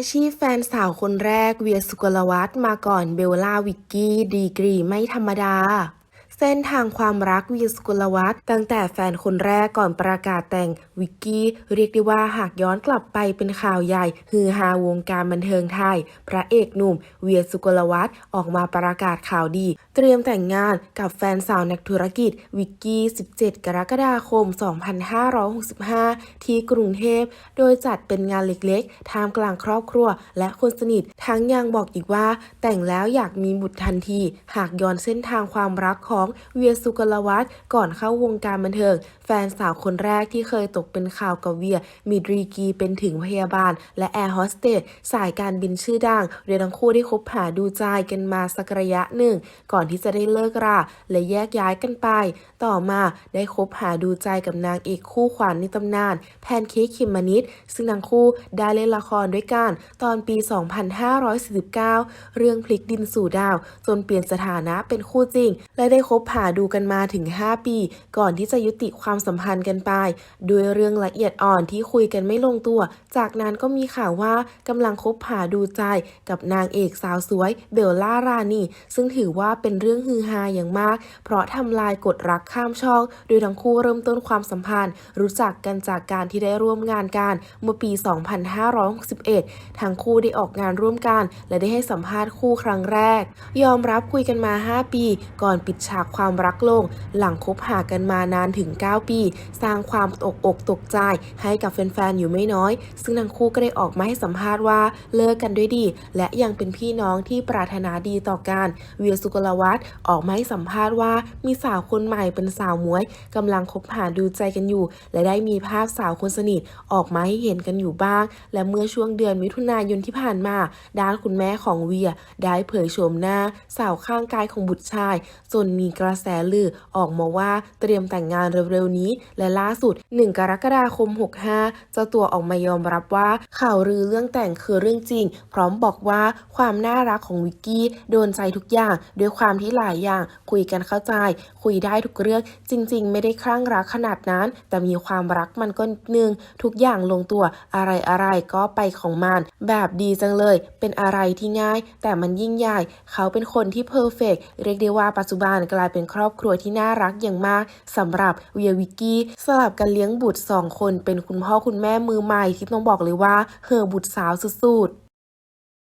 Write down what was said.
อาชีพแฟนสาวคนแรกเวียสุกลวัฒน์มาก่อนเบลล่าวิกกี้ ดีกรีไม่ธรรมดา เส้นทางความรักเวียสุกลวัฒน์ตั้งแต่แฟนคนแรกก่อนประกาศแต่งวิกกี้ เรียกได้ว่าหากย้อนกลับไปเป็นข่าวใหญ่ ฮือฮาวงการบันเทิงไทย พระเอกหนุ่ม เวียสุกลวัฒน์ออกมาประกาศข่าวดี เตรียมแต่งงานกับแฟนสาวนักธุรกิจ วิกกี้ 17 กรกฎาคม 2565 ที่กรุงเทพ โดยจัดเป็นงานเล็กๆท่ามกลางครอบครัว และคนสนิททั้งยังบอกอีกว่า แต่งแล้วอยากมีบุตรทันที หากย้อนเส้นทางความรักของเวียสุกลวัฒน์ก่อนเข้าวงการบันเทิง แฟนสาวคนแรกที่เคยตกเป็นข่าวกับเวียมีดรีกีเป็นถึงพยาบาล และแอร์โฮสเตสสายการบินชื่อดังโดยทั้งคู่ได้คบหาดูใจกันมาสักระยะหนึ่ง ก่อนที่จะได้เลิกราและแยกย้ายกันไป ต่อมาได้คบหาดูใจกับนางเอกคู่ขวัญในตำนาน แพนเค้กคิมมานิดซึ่งทั้งคู่ได้เล่นละครด้วยกันตอนปี 2549 เรื่องพลิกดินสู่ดาว จนเปลี่ยนสถานะเป็นคู่จริง และได้คบหาดูกันมาถึง 5 ปี ก่อนที่จะยุติความสัมพันธ์กันไป ด้วยเรื่องละเอียดอ่อนที่คุยกันไม่ลงตัว จากนั้นก็มีข่าวว่ากำลังคบหาดูใจกับนางเอกสาวสวย เบลล่ารานีซึ่งถือว่าเป็นเรื่องฮือฮาอย่างมาก เพราะทำลายกฎรักข้ามช่อง โดยทั้งคู่เริ่มต้นความสัมพันธ์ รู้จักกันจากการที่ได้ร่วมงานกันเมื่อปี 2561ทั้งคู่ได้ออกงานร่วมกัน และได้ให้สัมภาษณ์คู่ครั้งแรก ยอมรับคุยกันมา 5 ปี ก่อนปิดฉากความรักลง หลังคบหากันมานานถึง 9 ปี สร้างความตกอกตกใจให้กับแฟนๆ อยู่ไม่น้อย ซึ่งทั้งคู่ก็ได้ออกมาให้สัมภาษณ์ว่าเลิกกันด้วยดี และยังเป็นพี่น้องที่ปรารถนาดีต่อกันเวียสุกลวัฒน์ออกมาให้สัมภาษณ์ว่ามีสาวคนใหม่เป็นสาวมวยกำลังคบหาดูใจกันอยู่ และได้มีภาพสาวคนสนิทออกมาให้เห็นกันอยู่บ้าง และเมื่อช่วงเดือนมิถุนายนที่ผ่านมา ด้านคุณแม่ของเวียได้เผยโฉมหน้า สาวข้างกายของบุตรชายจนมีกระแสลือออกมาว่าเตรียมแต่งงานเร็วๆนี้ และล่าสุด 1 กรกฎาคม 65 เจ้าตัวออกมายอมรับว่าข่าวลือเรื่องแต่งคือเรื่องจริง พร้อมบอกว่าความน่ารักของวิกกี้โดนใจทุกอย่าง ด้วยความที่หลายอย่างคุยกันเข้าใจ คุยได้ทุกเรื่องจริง ๆ ไม่ได้คลั่งรักขนาดนั้น แต่มีความรักมันก็นิดนึง ทุกอย่างลงตัวอะไรอะไรๆก็ไปของมัน แบบดีจังเลย เป็นอะไรที่ง่าย แต่มันยิ่งใหญ่ เขาเป็นคนที่เพอร์เฟกเรียกได้ว่าปัจจุบันกลายเป็นครอบครัวที่น่ารักอย่างมากสำหรับเวียวิกกี้สลับกันเลี้ยงบุตรสองคนเป็นคุณพ่อคุณแม่มือใหม่ที่ต้องบอกเลยว่าเฮอบุตรสาวสุดๆ